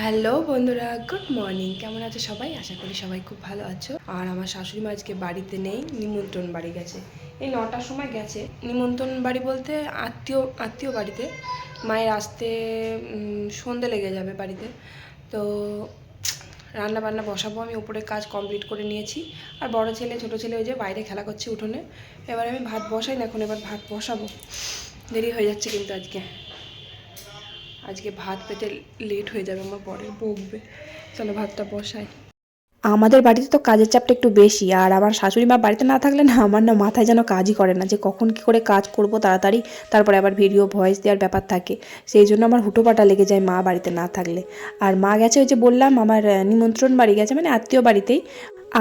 Hello বন্ধুরা, good morning. কেমন আছো সবাই? আশা করি সবাই খুব ভালো আছো। আর আমার শাশুড়ি মা আজকে বাড়িতে নেই, নিমন্ত্রণ বাড়ি গেছে। এই নটার সময় গেছে। নিমন্ত্রণ বাড়ি বলতে আত্মীয় আত্মীয় বাড়িতে। মায়ের আসতে সন্ধে লেগে যাবে বাড়িতে। তো রান্না বান্না বসাবো আমি উপরে কাজ কমপ্লিট করে নিয়েছি। আর বড় ছেলে, ছোট ছেলে ওই যে বাইরে খেলা করছে উঠোনে। এবার আমি ভাত বসাই না, এখন এবার ভাত বসাবো। দেরি হয়ে যাচ্ছে কিন্তু আজকে। আজকে ভাত পেতে লেট হয়ে যাবে, আমার পরে বকবে। চলো ভাতটা বসাই। আমাদের বাড়িতে তো কাজের চাপটা একটু বেশি, আর আমার শাশুড়ি মা বাড়িতে না থাকলে না, আমার না মাথায় যেন কাজই করে না, যে কখন কি করে কাজ করব তাড়াতাড়ি, তারপরে আবার ভিডিও ভয়েস দেওয়ার ব্যাপার থাকে। সেই জন্য আমার হুটোপাটা লেগে যায় মা বাড়িতে না থাকলে। আর মা গেছে ওই যে বললাম, আমার নিমন্ত্রণ বাড়ি গেছে মানে আত্মীয় বাড়িতেই।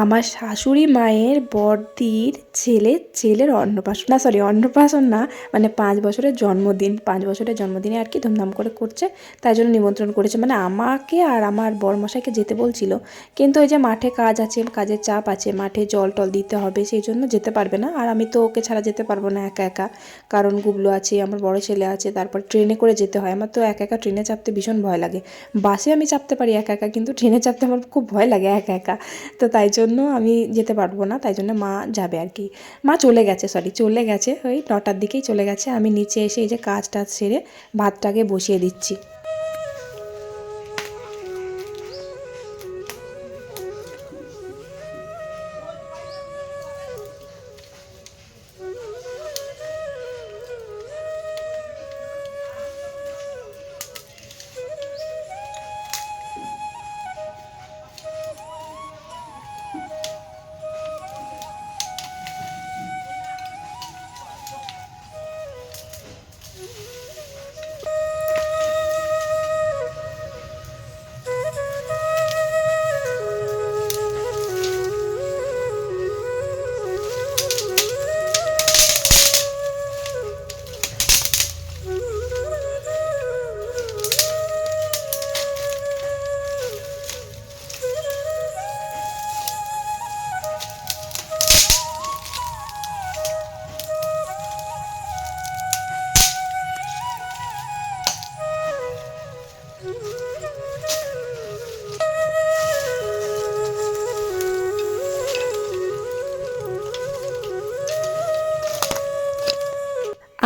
আমার শাশুড়ি মায়ের বড়দির ছেলে, ছেলের অন্নপ্রাশন। না সরি অন্নপ্রাশন না মানে পাঁচ বছরের জন্মদিন, পাঁচ বছরের জন্মদিনে আর কি ধুমধাম করে করছে, তাই জন্য নিমন্ত্রণ করেছে। মানে আমাকে আর আমার বরমশাইকে যেতে বলছিল, কিন্তু ওই যে মাঠে কাজ আছে, কাজের চাপ আছে, মাঠে জল টল দিতে হবে, সেই জন্য যেতে পারবে না। আর আমি তো ওকে ছাড়া যেতে পারব না একা একা, কারণ গুবলু আছে, আমার বড় ছেলে আছে, তারপর ট্রেনে করে যেতে হয়। আমার তো একা একা ট্রেনে চাপতে ভীষণ ভয় লাগে। বাসে আমি চাপতে পারি একা একা, কিন্তু ট্রেনে চাপতে আমার খুব ভয় লাগে একা একা। তো তাই জন্য আমি যেতে পারব না, তাই জন্য মা যাবে আর কি। মা চলে গেছে সরি চলে গেছে, ওই নটার দিকেই চলে গেছে। আমি নিচে এসে এই যে কাজ টাজ সেরে ভাতটাকে বসিয়ে দিচ্ছি।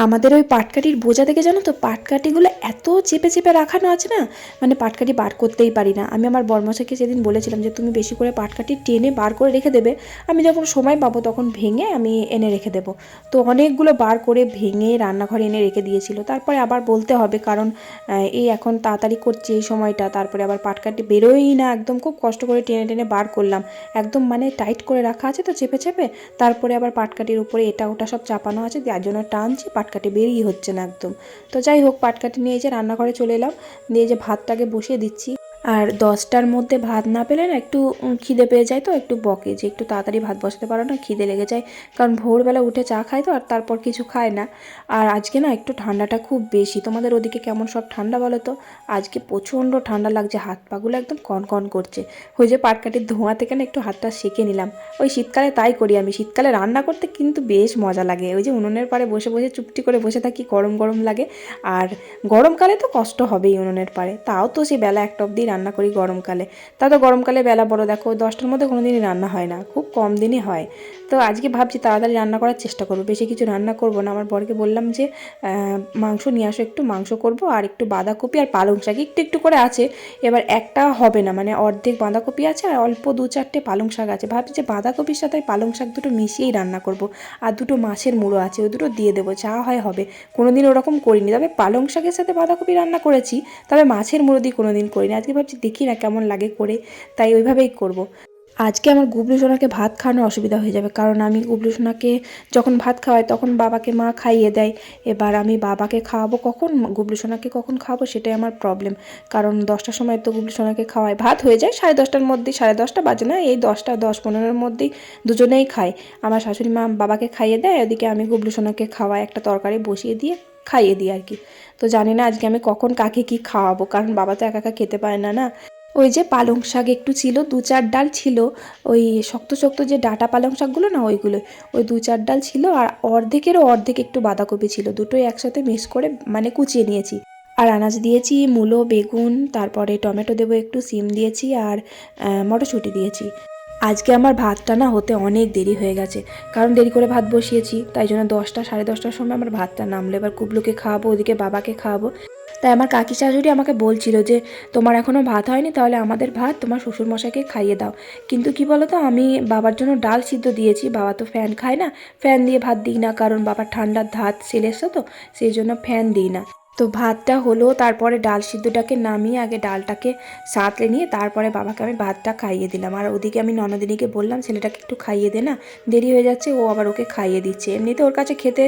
আমাদের ওই পাটকাঠির বোঝা থেকে জানো তো? পাটকাঠিগুলো এত চেপে চেপে রাখানো আছে না? মানে পাটকাঠি বার করতেই পারি না। আমি আমার বর্মশাকে সেদিন বলেছিলাম যে, তুমি বেশি করে পাটকাঠি টেনে বার করে রেখে দেবে। আমি যখন সময় পাবো তখন ভেঙে আমি এনে রেখে দেবো। তো অনেকগুলো বার করে ভেঙে রান্নাঘরে এনে রেখে দিয়েছিল। তারপরে আবার বলতে হবে, কারণ এই এখন তাড়াতাড়ি করছি এই সময়টা। তারপরে আবার পাটকাঠি বেরোই না। একদম খুব কষ্ট করে টেনে টেনে বার করলাম। একদম মানে টাইট করে রাখা আছে তো চেপে চেপে। তারপরে আবার পাটকাঠির উপরে এটা ওটা সব চাপানো আছে। যার জন্য টানছি, পাটকাঠি বেরিয়ে হচ্ছে না একদম। তো যাই হোক, পাটকাঠি নিয়ে যে রান্নাঘরে চলে এলাম। নিয়ে যে ভাতটাকে বসিয়ে দিচ্ছি। আর দশটার মধ্যে ভাত না পেলে না একটু খিদে পেয়ে যায় তো, একটু বকে যে একটু তাড়াতাড়ি ভাত বসাতে পারো না, খিদে লেগে যায়। কারণ ভোরবেলা উঠে চা খায় তো, আর তারপর কিছু খায় না। আর আজকে না একটু ঠান্ডাটা খুব বেশি। তোমাদের ওদিকে কেমন সব ঠান্ডা বলো তো? আজকে প্রচণ্ড ঠান্ডা লাগছে, হাত পাগুলো একদম কনকন করছে। ওই যে পাটকাঠির ধোঁয়া থেকে না একটু হাতটা সেঁকে নিলাম। ওই শীতকালে তাই করি আমি। শীতকালে রান্না করতে কিন্তু বেশ মজা লাগে। ওই যে উনুনের পাড়ে বসে বসে চুপটি করে বসে থাকি, গরম গরম লাগে। আর গরমকালে তো কষ্ট হবেই উনুনের পাড়ে। তাও তো সে বেলা একটা অবধি রান্না করি গরমকালে। তা তো গরমকালে বেলা বড়, দেখো দশটার মধ্যে কোনো দিনই রান্না হয় না, খুব কম দিনই হয়। তো আজকে ভাবছি তাড়াতাড়ি রান্না করার চেষ্টা করব, বেশি কিছু রান্না করব না। আমার বরকে বললাম যে মাংস নিয়ে আসো, একটু মাংস করব আর একটু বাঁধাকপি আর পালং শাক, একটু একটু করে আছে। এবার একটা হবে না মানে অর্ধেক বাঁধাকপি আছে আর অল্প দু চারটে পালং শাক আছে। ভাবছি যে বাঁধাকপির সাথে পালং শাক দুটো মিশিয়েই রান্না করব আর দুটো মাছের মুড়ো আছে, ওই দুটো দিয়ে দেবো, যা হয় হবে। কোনো দিন ওরকম করিনি, তবে পালং শাকের সাথে বাঁধাকপি রান্না করেছি, তবে মাছের মুড়ো দিয়ে কোনো দিন করিনি। আজকে ভাবছি দেখি না কেমন লাগে করে। তাই ওইভাবেই করব। আজকে আমার গুবলু সোনাকে ভাত খাওয়ানোর অসুবিধা হয়ে যাবে, কারণ আমি গুবলু সোনাকে যখন ভাত খাওয়াই তখন বাবাকে মা খাইয়ে দেয়। এবার আমি বাবাকে খাওয়াবো কখন? গুবলু সোনাকে কখন খাওয়াবো সেটাই আমার প্রবলেম কারণ দশটার সময় তো গুবলু সোনাকে খাওয়াই ভাত হয়ে যায় সাড়ে দশটার মধ্যেই, সাড়ে দশটা বাজে না, এই দশটা, দশ, পনেরোর মধ্যেই দুজনেই খায়। আমার শাশুড়ি মা বাবাকে খাইয়ে দেয়, ওদিকে আমি গুবলু সোনাকে খাওয়াই, একটা তরকারি বসিয়ে দিয়ে খাইয়ে দিই আর কি। তো জানি না আজকে আমি কখন কাকে কি খাওয়াবো, কারণ বাবা তো একা একা খেতে পারে না না। ওই যে পালং শাক একটু ছিল, দু চার ডাল ছিল, ওই শক্ত শক্ত যে ডাটা পালং শাকগুলো না ওইগুলো ওই দু চার ডাল ছিল আর অর্ধেকেরও অর্ধেক একটু বাঁধাকপি ছিল, দুটোই একসাথে মিক্স করে মানে কুচিয়ে নিয়েছি। আর আনাজ দিয়েছি, মূলো, বেগুন, তারপরে টমেটো দেবো একটু, সিম দিয়েছি আর মটরশুঁটি দিয়েছি। আজকে আমার ভাতটা না হতে অনেক দেরি হয়ে গেছে। কারণ দেরি করে ভাত বসিয়েছি, তাই জন্য দশটা, সাড়ে দশটার সময় আমার ভাতটা নামলো। এবার কুবলুকে খাওয়াবো, ওদিকে বাবাকে খাওয়াবো। তাই আমার কাকি শাশুড়ি আমাকে বলছিল যে, তোমার এখনও ভাত হয়নি, তাহলে আমাদের ভাত তোমার শ্বশুরমশাইকে খাইয়ে দাও। কিন্তু কি বলো তো আমি বাবার জন্য ডাল সিদ্ধ দিয়েছি, বাবা তো ফ্যান খায় না। ফ্যান দিয়ে ভাত দিই না, কারণ বাবার ঠান্ডার ধাত সেলে এসছে তো, সেই জন্য ফ্যান দিই না। তো ভাতটা হলো, তারপরে ডাল সিদ্ধটাকে নামিয়ে আগে ডালটাকে সাঁতলে নিয়ে তারপরে বাবাকে আমি ভাতটা খাইয়ে দিলাম। আর ওদিকে আমি ননদিনীকে বললাম, ছেলেটাকে একটু খাইয়ে দে না, দেরি হয়ে যাচ্ছে, ও আবার ওকে খাইয়ে দিচ্ছে। এমনিতে ওর কাছে খেতে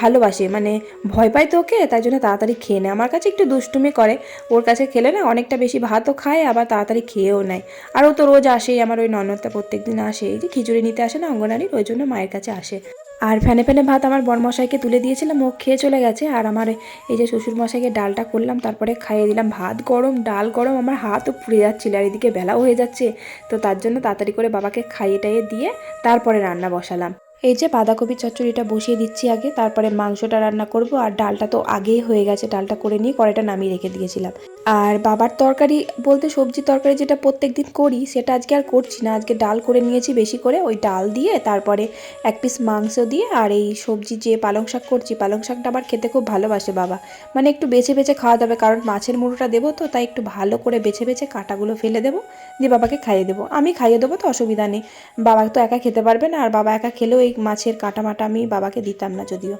ভালোবাসে মানে ভয় পায় তো ওকে, তাই জন্য তাড়াতাড়ি খেয়ে নেয়। আমার কাছে একটু দুষ্টুমি করে, ওর কাছে খেলে না অনেকটা বেশি ভাতও খায়, আবার তাড়াতাড়ি খেয়েও নেয়। আর ও তো রোজ আসেই, আমার ওই ননদটা প্রত্যেক দিন আসে, এই যে খিচুড়ি নিতে আসে না, অঙ্গনারীর, ওই জন্য মায়ের কাছে আসে। আর ফ্যানে ফ্যানে ভাত আমার বরমশাইকে তুলে দিয়েছিলাম, ও খেয়ে চলে গেছে। আর আমার এই যে শ্বশুরমশাইকে ডালটা করলাম, তারপরে খাইয়ে দিলাম ভাত গরম, ডাল গরম, আমার হাতও পুড়ে যাচ্ছিল, আর এদিকে বেলাও হয়ে যাচ্ছে। তো তার জন্য তাড়াতাড়ি করে বাবাকে খাইয়ে টাইয়ে দিয়ে তারপরে রান্না বসালাম। এই যে বাঁধাকপি চচ্চড়িটা বসিয়ে দিচ্ছি আগে, তারপরে মাংসটা রান্না করব, আর ডালটা তো আগেই হয়ে গেছে, ডালটা করে নিয়ে কড়াইটা নামিয়ে রেখে দিয়েছিলাম। আর বাবার তরকারি বলতে সবজি তরকারি যেটা প্রত্যেক দিন করি, সেটা আজকে আর করছি না। আজকে ডাল করে নিয়েছি বেশি করে, ওই ডাল দিয়ে, তারপরে এক পিস মাংস দিয়ে, আর এই সবজি যে পালং শাক করছি, পালং শাকটা আবার খেতে খুব ভালোবাসে বাবা। মানে একটু বেছে বেছে খাওয়া যাবে, কারণ মাছের মুড়োটা দেবো তো, তাই একটু ভালো করে বেছে বেছে কাঁটাগুলো ফেলে দেবো, দিয়ে বাবাকে খাইয়ে দেবো। আমি খাইয়ে দেবো তো, অসুবিধা নেই। বাবা তো একা খেতে পারবে না, আর বাবা একা খেলেও এই মাছের কাটা মাটা আমি বাবাকে দিতাম না যদিও।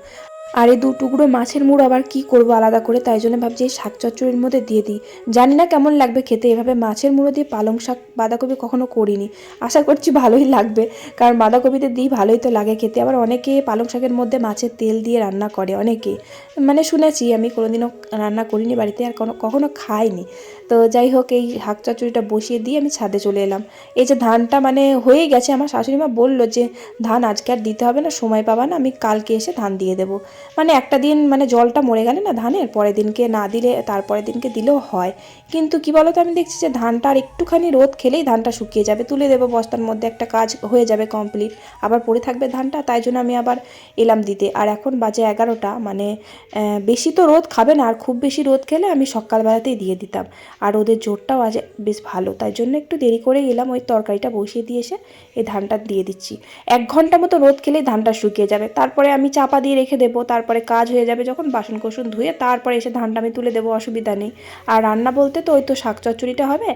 আর এই দু টুকরো মাছের মুড়ো আবার কি করব আলাদা করে? তাই জন্য ভাবছি এই শাক চচ্চড়ির মধ্যে দিয়ে দিই। জানি না কেমন লাগবে খেতে, এভাবে মাছের মুড়ো দিয়ে পালং শাক, বাঁধাকপি কখনো করিনি। আশা করছি ভালোই লাগবে, কারণ বাঁধাকপিতে দিই, ভালোই তো লাগে খেতে। আবার অনেকে পালং শাকের মধ্যে মাছের তেল দিয়ে রান্না করে, অনেকে। মানে শুনেছি আমি, কোনোদিনও রান্না করিনি বাড়িতে, আর কোনো, কখনো খাইনি। তো যাই হোক, এই শাক চচ্চড়িটা বসিয়ে দিয়ে আমি ছাদে চলে এলাম। এই যে ধানটা মানে হয়ে গেছে, আমার শাশুড়ি মা বলল যে, ধান আজকে আর দিতে হবে না, সময় পাবা না, আমি কালকে এসে ধান দিয়ে দেবো। মানে একটা দিন মানে জলটা মরে গেলে না ধানের, পরের দিনকে না দিলে, তারপরের দিনকে দিলেও হয়। কিন্তু কি বলো তো আমি দেখছি যে ধানটা আর একটুখানি রোদ খেলেই ধানটা শুকিয়ে যাবে। তুলে দেবো বস্তার মধ্যে, একটা কাজ হয়ে যাবে কমপ্লিট আবার পড়ে থাকবে ধানটা, তাই জন্য আমি আবার এলাম দিতে। আর এখন বাজে এগারোটা মানে বেশি তো রোদ খাবে না, আর খুব বেশি রোদ খেলে আমি সকালবেলাতেই দিয়ে দিতাম। আর ওদের জোরটাও আজ বেশ ভালো, তাই জন্য একটু দেরি করে এলাম, ওই তরকারিটা বসিয়ে দিয়ে এসে এই ধানটা দিয়ে দিচ্ছি। এক ঘণ্টা মতো রোদ খেলেই ধানটা শুকিয়ে যাবে। তারপরে আমি চাপা দিয়ে রেখে দেবো তারপরে কাজ হয়ে যাবে যখন বাসন কোসন ধুয়ে তারপরে এসে ধানটা আমি তুলে দেবো, অসুবিধা নেই। আর রান্না বলতে তো ওই তো শাক চচ্চড়িটা হবে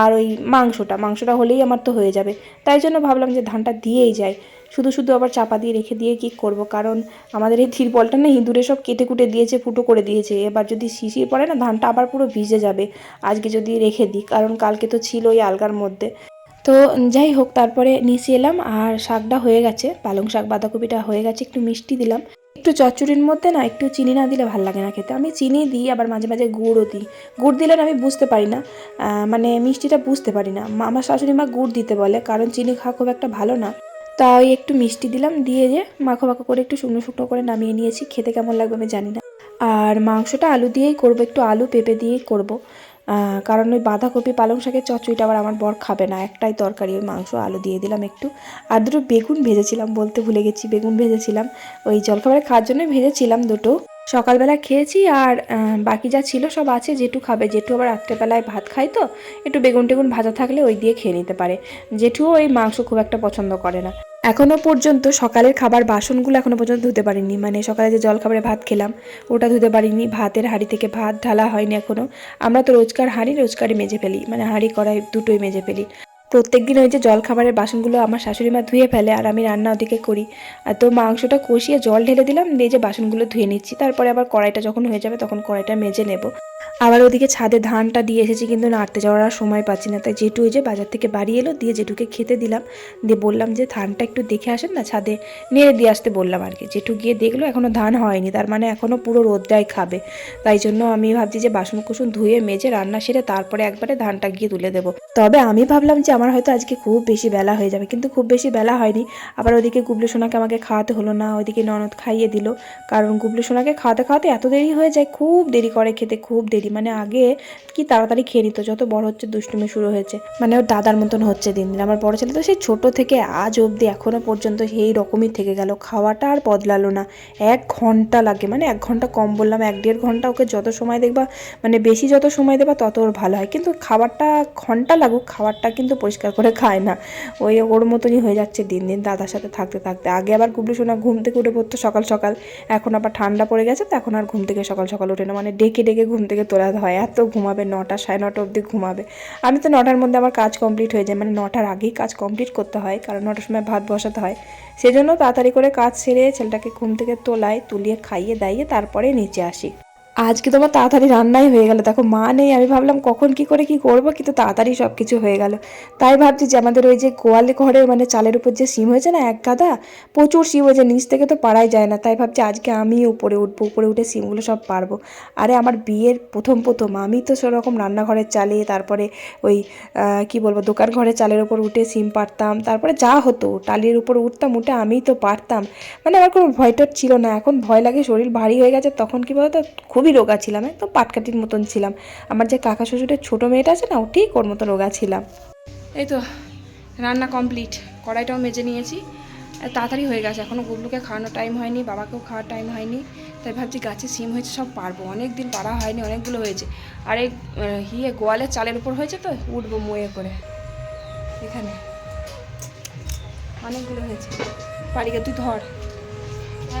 আর ওই মাংসটা মাংসটা হলেই আমার তো হয়ে যাবে। তাই জন্য ভাবলাম যে ধানটা দিয়েই যায় শুধু শুধু আবার চাপা দিয়ে রেখে দিয়ে কি করব? কারণ আমাদের এই থিরপলটা না ইঁদুরে সব কেটে কুটে দিয়েছে, ফুটো করে দিয়েছে। এবার যদি শিশির পড়ে না ধানটা আবার পুরো ভিজে যাবে। আজকে যদি রেখে দিই, কারণ কালকে তো ছিল ওই আলগার মধ্যে। তো যাই হোক, তারপরে নিচে এলাম আর শাকটা হয়ে গেছে, পালং শাক, বাঁধাকপিটা হয়ে গেছে, একটু মিষ্টি দিলাম। একটু চচ্চড়ির মধ্যে না, একটু চিনি না দিলে ভালো লাগে না খেতে। আমি চিনি দিই, আবার মাঝে মাঝে গুড়ও দিই। গুড় দিলে আমি বুঝতে পারি না মানে মিষ্টিটা বুঝতে পারি না। আমার শাশুড়ি মা গুড় দিতে বলে, কারণ চিনি খাওয়া খুব একটা ভালো না। তাই একটু মিষ্টি দিলাম, দিয়ে যে মাখো মাখো করে একটু শুকনো শুকনো করে নামিয়ে নিয়েছি, খেতে কেমন লাগবে আমি জানি না। আর মাংসটা আলু দিয়েই করব, একটু আলু পেঁপে দিয়েই করব। কারণ ওই বাঁধাকপি পালং শাকের চচুইটা আবার আমার বর খাবে না। একটাই তরকারি, ওই মাংস, আলু দিয়ে দিলাম একটু। আর দুটো বেগুন ভেজেছিলাম বলতে ভুলে গেছি, বেগুন ভেজেছিলাম। ওই জলখাবারে খাওয়ার জন্য ভেজেছিলাম দুটো। সকালবেলা খেয়েছি আর বাকি যা ছিল সব আছে, জেঠু খাবে। জেঠু আবার রাত্রেবেলায় ভাত খায় তো, একটু বেগুন টেগুন ভাজা থাকলে ওই দিয়ে খেয়ে নিতে পারে। জেঠুও ওই মাংস খুব একটা পছন্দ করে না। এখনও পর্যন্ত সকালের খাবার বাসনগুলো এখনও পর্যন্ত ধুতে পারিনি। মানে সকালে যে জলখাবারে ভাত খেলাম, ওটা ধুতে পারিনি। ভাতের হাঁড়ি থেকে ভাত ঢালা হয়নি এখনও আমরা তো রোজকার হাঁড়ি, রোজকারই মেজে ফেলি। মানে হাঁড়ি কড়াই দুটোই মেজে ফেলি। প্রত্যেক দিন ওই যে জল খাবারের বাসনগুলো আমার শাশুড়ি মা ধুয়ে ফেলে আর আমি রান্না ওদিকে করি। আর তো মাংসটা কষিয়ে জল ঢেলে দিলাম, দিয়ে যে বাসনগুলো ধুয়ে নিচ্ছি। তারপরে আবার কড়াইটা যখন হয়ে যাবে তখন কড়াইটা মেজে নেব। আবার ওদিকে ছাদে ধানটা দিয়ে এসেছি, কিন্তু নাড়তে যাওয়ার আর সময় পাচ্ছি না। তাই জেঠু ওই যে বাজার থেকে বাড়ি এলো, দিয়ে জেঠুকে খেতে দিলাম। দিয়ে বললাম যে ধানটা একটু দেখে আসেন না, ছাদে নেড়ে দিয়ে আসতে বললাম আর কি। জেঠু গিয়ে দেখল এখনও ধান হয়নি, তার মানে এখনও পুরো রোদটাই খাবে। তাই জন্য আমি ভাবছি যে বাসন কুসুন ধুয়ে, মেজে, রান্না সেরে তারপরে একবারে ধানটা গিয়ে তুলে দেবো। তবে আমি ভাবলাম যে আমার হয়তো আজকে খুব বেশি বেলা হয়ে যাবে, কিন্তু খুব বেশি বেলা হয়নি। আবার ওদিকে গুবলু সোনাকে আমাকে খাওয়াতে হলো না, ওইদিকে ননদ খাইয়ে দিল। কারণ গুবলু সোনাকে খাওয়াতে খাওয়াতে এত দেরি হয়ে যায়, খুব দেরি করে খেতে, খুব দেরি তাড়াতাড়ি মানে আগে কি তাড়াতাড়ি খেয়ে নিত, যত বড় হচ্ছে দুষ্টুমি শুরু হয়েছে। মানে ওর দাদার মতন হচ্ছে দিন দিন। আমার বড় ছেলে তো সেই ছোট থেকে আজ অবধি এখনও পর্যন্ত সেই রকমই থেকে গেল। খাওয়াটা আর বদলালো না। এক ঘণ্টা লাগে। মানে এক ঘণ্টা কম বললাম, এক দেড় ঘণ্টা ওকে যত সময় দেখবা মানে বেশি যত সময় দেবা, তত ওর ভালো হয়। কিন্তু খাবারটা ঘণ্টা লাগুক, খাবারটা কিন্তু পরিষ্কার করে খায় না। ওই ওর মতনই হয়ে যাচ্ছে দিন দিন দাদার সাথে থাকতে থাকতে। আগে আবার গুবলু সোনা ঘুম থেকে উঠে পড়তো সকাল সকাল। এখন আবার ঠান্ডা পড়ে গেছে, তো এখন আর ঘুম থেকে সকাল সকাল ওঠে না। মানে ডেকে ডেকে ঘুম থেকে তোলাতে হয়, এত ঘুমাবে নটা, সাড়ে নটা অবধি ঘুমাবে। আমি তো নটার মধ্যে আমার কাজ কমপ্লিট হয়ে যায় মানে নটার আগেই কাজ কমপ্লিট করতে হয়, কারণ নটার সময় ভাত বসাতে হয়। সেজন্য তাড়াতাড়ি করে কাজ সেরে ছেলেটাকে ঘুম থেকে তোলায় তুলিয়ে খাইয়ে দাইয়ে তারপরে নিচে আসি। আজকে তোমার তাড়াতাড়ি রান্নাই হয়ে গেল। দেখো, মা নেই, আমি ভাবলাম কখন কি করে কি করব, কিন্তু তাড়াতাড়ি সব কিছু হয়ে গেল। তাই ভাবছি যে আমাদের ওই যে গোয়ালে ঘরে মানে চালের উপর যে সিম হয়েছে না, এক গাদা, প্রচুর সিম হয়েছে, নিচ থেকে তো পারাই যায় না। তাই ভাবছি আজকে আমি উপরে উঠবো, উপরে উঠে সিমগুলো সব পারব আরে, আমার বিয়ের প্রথম প্রথম আমি তো সেরকম রান্নাঘরের চালে, তারপরে ওই কি বলব, দোকান ঘরে চালের উপর উঠে সিম পারতাম তারপরে যা হতো, টালির উপর উঠতাম, উঠে আমিই তো পারতাম মানে আমার কোনো ভয়টর ছিল না। এখন ভয় লাগে, শরীর ভারী হয়ে গেছে, তখন কি বলতো, খুবই রোগা ছিলাম একদম পাটকাঠির মতন ছিলাম। আমার যে কাকা শ্বশুরের ছোটো মেয়েটা আছে না ও ঠিক ওর মতো রোগা ছিলাম। এই তো রান্না কমপ্লিট কড়াইটাও মেজে নিয়েছি। তাড়াতাড়ি হয়ে গেছে এখনও গুবলুকে খাওয়ানোর টাইম হয়নি বাবাকেও খাওয়ার টাইম হয়নি। তাই ভাবছি গাছে সিম হয়েছে সব পারব। অনেক দিন পারা হয়নি অনেকগুলো হয়েছে। আর এই আহ, ইয়ে গোয়ালের চালের উপর হয়েছে তো উঠবো মুয়ে করে। এখানে। অনেকগুলো হয়েছে। পারিকে তুই ধর।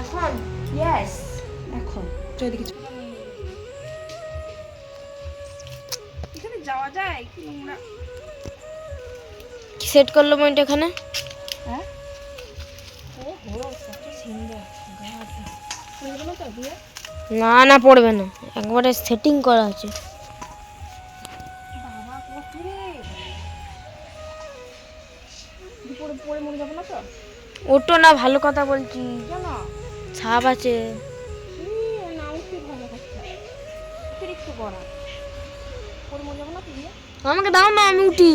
এখন? ইয়েস এখন চল এদিকে যাওয়া যায়? কি নোংরা সেট করল পয়েন্ট এখানে? হ্যাঁ? না না পড়বে না। একবারে সেটিং করা আছে। ওটো না ভালো কথা বলছি। ছাপ আছে। না উঠতে ভালো অতিরিক্ত করা পরে মরে যাব না তো দিয়ে আমাকে দাও না, আমি উঠি।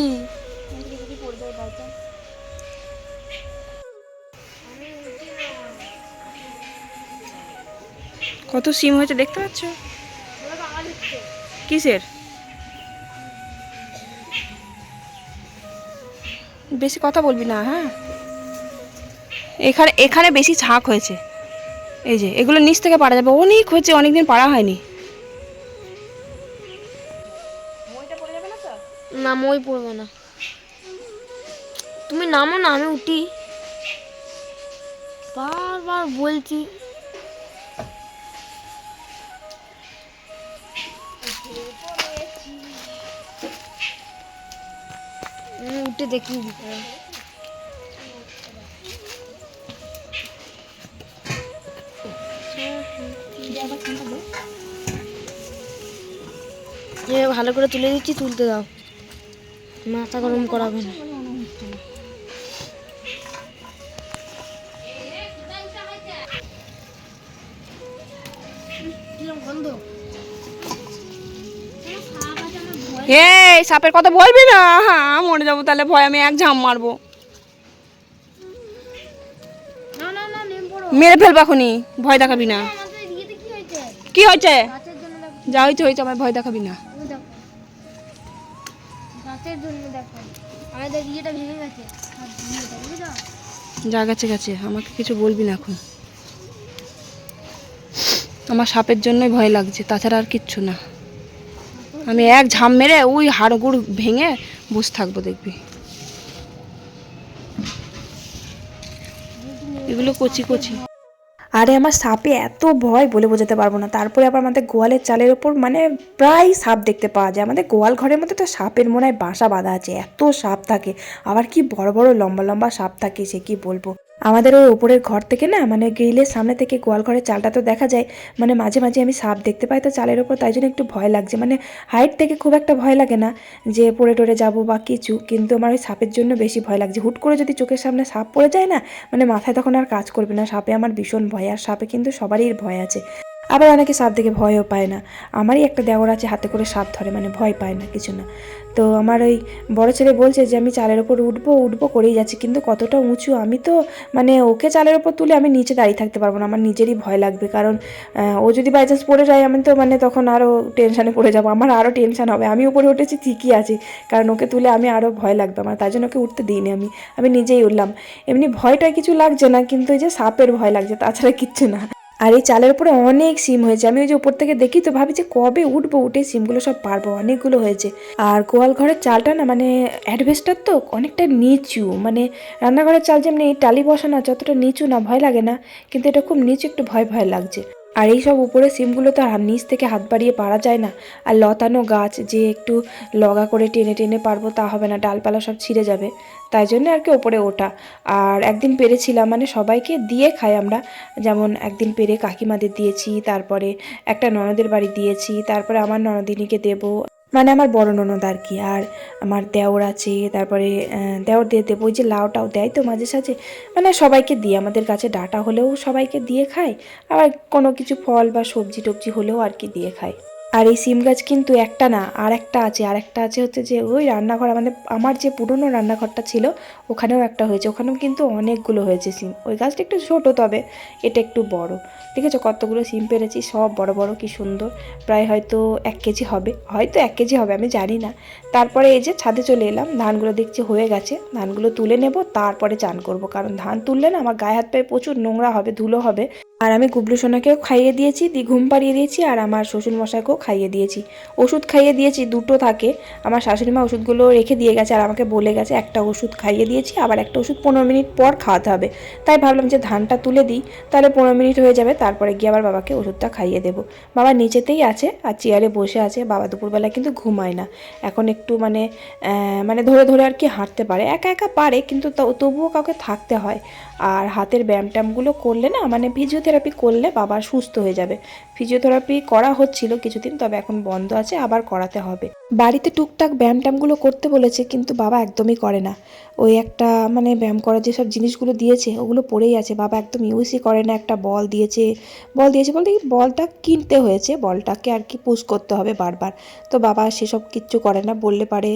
কত সিম হয়েছে দেখতে পাচ্ছ? কিসের? বেশি কথা বলবি না হ্যাঁ? এখানে এখানে বেশি ছাক হয়েছে। এই যে, এগুলো নিচ থেকে পারা যাবে। অনেক হয়েছে, অনেকদিন পারা হয়নি। মই পড়বে না। তুমি নামো না, আমি উঠি। বারবার বলছি। উঠে দেখি। ভালো করে তুলে দিচ্ছি, তুলতে দাও। মাথা গরম করাবে না। এই সাপের কথা বলবি না? হ্যাঁ মরে যাব তাহলে ভয় আমি এক ঝাম মারবো। না না না নেম পড়ো মেরে ফেলব এখনই ভয় দেখাবি না। আমাদের কি হয়েছে? যা হয়েছে হয়েছে আমার ভয় দেখাবি না। গাছের জন্য দেখো। ভেঙে গেছে। যা গেছে গেছে। আমাকে কিছু বলবি না এখন। আমার সাপের জন্যই ভয় লাগছে, তাছাড়া আর কিচ্ছু না। আমি এক ঝাম মেরে ওই হাড়গুড় ভেঙে বসে থাকব, দেখবি। এগুলো কচি কচি। আরে আমার সাপে এত ভয় বলে বোঝাতে পারব না। তারপরে আবার আমাদের গোয়ালের চালের ওপর মানে প্রায় সাপ দেখতে পাওয়া যায়। আমাদের গোয়াল ঘরের মধ্যে তো সাপের মনে হয় বাসা বাঁধা আছে, এত সাপ থাকে। আবার কি বড় বড় লম্বা লম্বা সাপ থাকে সে কি বলব? আমাদের ওই ওপরের ঘর থেকে না মানে গ্রিলের সামনে থেকে গোয়াল ঘরের চালটা তো দেখা যায় মানে মাঝে মাঝে আমি সাপ দেখতে পাই তো চালের ওপর, তাই জন্য একটু ভয় লাগছে। মানে হাইট থেকে খুব একটা ভয় লাগে না যে পড়ে টরে যাব বা কিছু, কিন্তু আমার ওই সাপের জন্য বেশি ভয় লাগছে। হুট করে যদি চোখের সামনে সাপ পড়ে যায় না মানে মাথায় তখন আর কাজ করবে না, সাপে আমার ভীষণ ভয়, আর সাপে কিন্তু সবারই ভয় আছে। আবার অনেকে সাপ দেখে ভয়ও পায় না। আমারই একটা দেওর আছে, হাতে করে সাপ ধরে মানে ভয় পায় না, কিছু না। তো আমার ওই বড় ছেলে বলছে যে, আমি চালের ওপর উঠবো উঠবো করেই যাচ্ছি, কিন্তু কতটা উঁচু, আমি তো মানে ওকে চালের ওপর তুলে আমি নিচে দাঁড়িয়ে থাকতে পারব না, আমার নিজেরই ভয় লাগবে, কারণ ও যদি বাই চান্স পড়ে যায়, আমি তো মানে তখন আরও টেনশানে পড়ে যাব, আমার আরও টেনশান হবে, আমি উপরে উঠেছি, ঠিকই আছি, কারণ ওকে তুলে আমি আরও ভয় লাগবে আমার, তার জন্য ওকে উঠতে দিইনি আমি আমি নিজেই উঠলাম, এমনি ভয়টা কিছু লাগছে না, কিন্তু এই যে সাপের ভয় লাগছে, তাছাড়া কিচ্ছু না। আর এই চালের উপরে অনেক সিম হয়েছে। আমি ওই যে উপর থেকে দেখি তো ভাবি যে কবে উঠবো? উঠে সিমগুলো সব পারব অনেকগুলো হয়েছে। আর গোয়াল ঘরের চালটা না মানে অ্যাডভেস্টার তো অনেকটা নিচু। মানে রান্নাঘরের চাল যেমনি টালি বসানো যতটা নিচু না, ভয় লাগে না। কিন্তু এটা খুব নিচু, একটু ভয় ভয় লাগছে। আর এই সব উপরে সিমগুলো তো আর নিচ থেকে হাত বাড়িয়ে পারা যায় না। আর লতানো গাছ যে একটু লগা করে টেনে টেনে পারব তা হবে না, ডালপালা সব ছিঁড়ে যাবে। তাই জন্য আর কি ওপরে ওটা আর একদিন পেরেছিলাম মানে সবাইকে দিয়ে খাই আমরা। যেমন একদিন পেরে কাকিমাদের দিয়েছি, তারপরে একটা ননদের বাড়ি দিয়েছি, তারপরে আমার ননদিনীকে দেবো। মানে আমার বড় ননদ আর কি, আর আমার দেওর আছে, তারপরে দেওর দিয়ে দেবো, ওই যে লাউটাও দেয় তো মাঝে সাঝে মানে সবাইকে দিয়ে আমাদের কাছে ডাটা হলেও সবাইকে দিয়ে খায় আবার কোনো কিছু ফল বা সবজি টবজি হলেও আর কি দিয়ে খাই। আর এই সিম গাছ কিন্তু একটা না, আর একটা আছে। আর একটা আছে হচ্ছে যে ওই রান্নাঘর আমাদের আমার যে পুরনো রান্নাঘরটা ছিল, ওখানেও একটা হয়েছে। ওখানেও কিন্তু অনেকগুলো হয়েছে সিম। ওই গাছটা একটু ছোটো তবে এটা একটু বড়। ঠিক আছে? কতগুলো সিম পেরেছি, সব বড় বড়, কি সুন্দর। প্রায় হয়তো এক কেজি হবে। হয়তো এক কেজি হবে, আমি জানি না। তারপরে এই যে ছাদে চলে এলাম, ধানগুলো দেখছি হয়ে গেছে। ধানগুলো তুলে নেব, তারপরে চান করব। কারণ ধান তুললে না আমার গায়ে হাত পায়ে প্রচুর নোংরা হবে, ধুলো হবে। আর আমি গুবলু সোনাকেও খাইয়ে দিয়েছি, দি ঘুম পাড়িয়ে দিয়েছি, আর আমার শ্বশুর মশাইকেও খাইয়ে দিয়েছি। ওষুধ খাইয়ে দিয়েছি, দুটো থাকে। আমার শাশুড়ি মা ওষুধগুলো রেখে দিয়ে গেছে, আর আমাকে বলে গেছে, একটা ওষুধ খাইয়ে দিয়েছি, আবার একটা ওষুধ পনেরো মিনিট পর খাওয়াতে হবে। তাই ভাবলাম যে ধানটা তুলে দিই, তাহলে পনেরো মিনিট হয়ে যাবে, তারপরে গিয়ে আবার বাবাকে ওষুধটা খাইয়ে দেবো। বাবা নিচেতেই আছে, আর চেয়ারে বসে আছে, বাবা দুপুরবেলা কিন্তু ঘুমায় না। এখন একটু মানে মানে ধরে ধরে আর কি হাঁটতে পারে। একা একা পারে, কিন্তু তবুও কাউকে থাকতে হয়। আর হাতের ব্যায়াম ট্যামগুলো করলে না মানে ফিজিওথেরাপি করলে বাবা সুস্থ হয়ে যাবে। ফিজিওথেরাপি করা হচ্ছিল কিছুদিন, তবে এখন বন্ধ আছে, আবার করাতে হবে। বাড়িতে টুকটাক ব্যায়াম ট্যায়ামগুলো করতে বলেছে, কিন্তু বাবা একদমই করে না। ওই একটা মানে ব্যায়াম করার যেসব জিনিসগুলো দিয়েছে, ওগুলো পড়েই আছে। বাবা একদম ইউজই করে না, একটা বল দিয়েছে। বল দিয়েছে বলতে বলটা কিনতে হয়েছে, বলটাকে আর কি পুশ করতে হবে বারবার। তো বাবা সেসব কিচ্ছু করে না, বললে পারে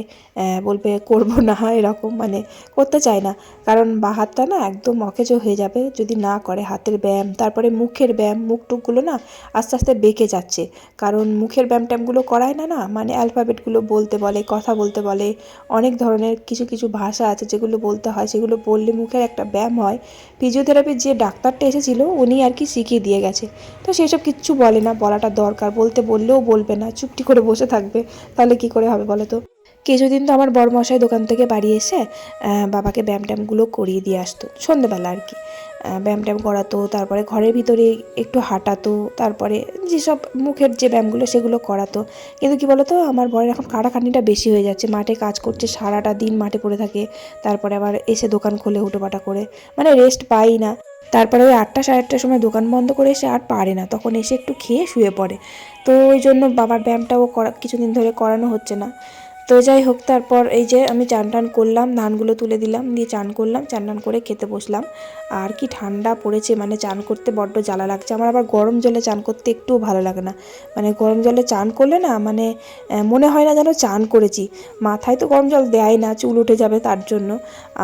বলবে, করব না, এরকম মানে করতে চায় না। কারণ বা হাতটা না একদম অকেজো হয়ে যাবে, যদি না করে হাতের ব্যায়াম। তারপরে মুখের ব্যায়াম মুখ টুকগুলো না আস্তে আস্তে বেঁকে যাচ্ছে। কারণ মুখের ব্যায়াম ট্যামগুলো করায় না না মানে অ্যালফাবেটগুলো বলতে বলে, কথা বলতে বলে, অনেক ধরনের কিছু কিছু ভাষা আছে যেগুলো বলতে হয়, সেগুলো বললে মুখের একটা ব্যায়াম হয়। ফিজিওথেরাপির যে ডাক্তারটা এসেছিল, উনি আর কি শিখিয়ে দিয়ে গেছে। তো সেসব কিচ্ছু বলে না, বলাটা দরকার, বলতে বললেও বলবে না, চুপটি করে বসে থাকবে, তাহলে কি করে হবে বলো তো? কিছুদিন তো আমার বড়মশাই দোকান থেকে বাড়ি এসে বাবাকে ব্যায়াম ট্যায়ামগুলো করিয়ে দিয়ে আসতো, সন্ধেবেলা আর কি। ব্যায়াম ট্যায়াম করাতো, তারপরে ঘরের ভিতরে একটু হাঁটাতো, তারপরে যেসব মুখের যে ব্যায়ামগুলো সেগুলো করাতো। কিন্তু কি বলতো, আমার বরের এখন কাটাখানিটা বেশি হয়ে যাচ্ছে, মাঠে কাজ করছে সারাটা দিন মাঠে পড়ে থাকে, তারপরে আবার এসে দোকান খোলে হুটোপাটা করে মানে রেস্ট পাই না। তারপরে ওই আটটা সাড়ে আটটার সময় দোকান বন্ধ করে এসে আর পারে না, তখন এসে একটু খেয়ে শুয়ে পড়ে। তো ওই জন্য বাবার ব্যায়ামটাও করা, কিছুদিন ধরে করানো হচ্ছে না। তো যাই হোক, তারপর এই যে আমি চান টান করলাম, ধানগুলো তুলে দিলাম, দিয়ে চান করলাম চান টান করে খেতে বসলাম। আর কি ঠান্ডা পড়েছে মানে চান করতে বড্ড জ্বালা লাগছে। আমার আবার গরম জলে চান করতে একটুও ভালো লাগে না। মানে গরম জলে চান করলে না মানে মনে হয় না যেন চান করেছি। মাথায় তো গরম জল দেয় না, চুল উঠে যাবে তার জন্য।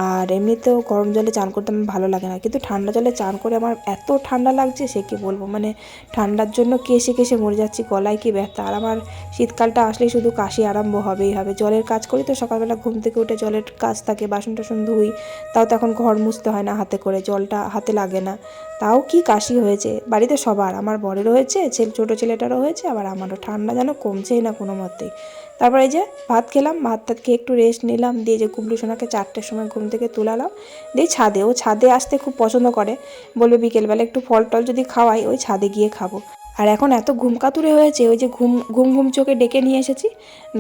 আর এমনিতেও গরম জলে চান করতে আমার ভালো লাগে না। কিন্তু ঠান্ডা জলে চান করে আমার এত ঠান্ডা লাগছে, সে কি বলব? মানে ঠান্ডার জন্য কেসে কেসে মরে যাচ্ছি, গলায় কি ব্যথা? আর আমার শীতকালটা আসলে শুধু কাশি আরম্ভ হবেই হবে। জলের কাজ করি তো সকালবেলা ঘুম থেকে উঠে জলের কাজ থাকে, বাসন টাসন ধুই। তাও তো এখন ঘর মুছতে হয় না হাতে করে, জলটা হাতে লাগে না। তাও কি কাশি হয়েছে? বাড়িতে সবার, আমার বরেরও হয়েছে, ছেলে, ছোটো ছেলেটারও হয়েছে, আবার আমারও। ঠান্ডা যেন কমছেই না কোনো মতেই। তারপরে যে ভাত খেলাম, ভাত টাত খেয়ে একটু রেস্ট নিলাম, দিয়ে যে কুবলু সোনাকে চারটের সময় ঘুম থেকে তুলালাম, দিয়ে ছাদে, ও ছাদে আসতে খুব পছন্দ করে। বলবে বিকেলবেলা একটু ফল টল যদি খাওয়াই, ওই ছাদে গিয়ে খাব। আর এখন এত ঘুম কাতুরে হয়েছে, ওই যে ঘুম ঘুম ঘুম চোখে ডেকে নিয়ে এসেছি,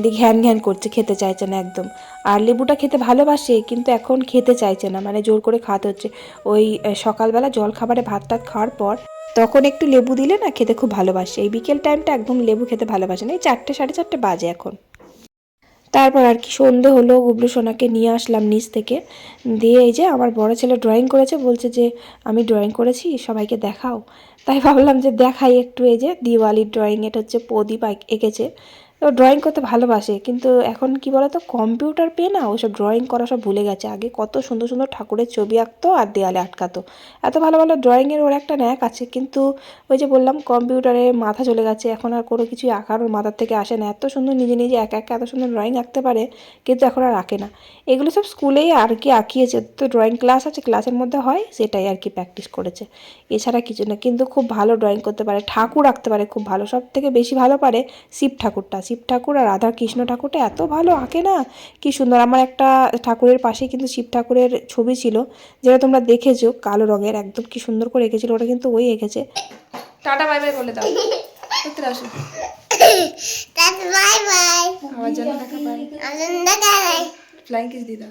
দিয়ে ঘ্যান ঘ্যান করছে, খেতে চাইছে না একদম। আর লেবুটা খেতে ভালোবাসে, কিন্তু এখন খেতে চাইছে না মানে জোর করে খাওয়াতে হচ্ছে। ওই সকালবেলা জল খাবারে ভাত টাত খাওয়ার পর তখন একটু লেবু দিলে না খেতে খুব ভালোবাসে। এই বিকেল টাইমটা একদম লেবু খেতে ভালোবাসে না, এই চারটে, সাড়ে চারটে বাজে এখন। তারপর আর কি সন্ধে হলো, গুবলু সোনাকে নিয়ে আসলাম নিচ থেকে। দিয়ে এই যে আমার বড় ছেলে ড্রয়িং করেছে, বলছে যে, আমি ড্রয়িং করেছি, সবাইকে দেখাও। তাই ভাবলাম যে দেখাই একটু এই যে, দিওয়ালির ড্রয়িং এটা হচ্ছে প্রদীপ এঁকেছে। তো ড্রয়িং করতে ভালোবাসে, কিন্তু এখন কি বলতো কম্পিউটার পেয়ে না ওসব ড্রয়িং করা সব ভুলে গেছে। আগে কত সুন্দর সুন্দর ঠাকুরের ছবি আঁকতো আর দেয়ালে আটকাতো। এত ভালো ভালো ড্রয়িংয়ের ওর একটা ন্যাক আছে, কিন্তু ওই যে বললাম কম্পিউটারে মাথা চলে গেছে, এখন আর কোনো কিছুই আঁকার ওর মাথার থেকে আসে না। এত সুন্দর নিজে নিজে একা একা এত সুন্দর ড্রয়িং আঁকতে পারে, কিন্তু এখন আর আঁকে না। এগুলো সব স্কুলেই আর কি আঁকিয়েছে, তো ড্রয়িং ক্লাস আছে ক্লাসের মধ্যে হয়, সেটাই আর কি প্র্যাকটিস করেছে। এছাড়া কিছু না, কিন্তু খুব ভালো ড্রয়িং করতে পারে, ঠাকুর আঁকতে পারে খুব ভালো সব থেকে বেশি ভালো পারে শিব ঠাকুরটা। শিব ঠাকুর আর রাধা কৃষ্ণ ঠাকুরটা এত ভালো আঁকে না? কি সুন্দর। আমার একটা ঠাকুরের পাশেই কিন্তু শিব ঠাকুরের ছবি ছিল যেটা তোমরা দেখেছ কালো রঙের একদম কি সুন্দর করে এঁকেছিল ওটা কিন্তু ওই এঁকেছে। টাটা বাই বাই বলে দাও। আসো. আমার জন্য দেখা. ফ্লাইং কিস দিদা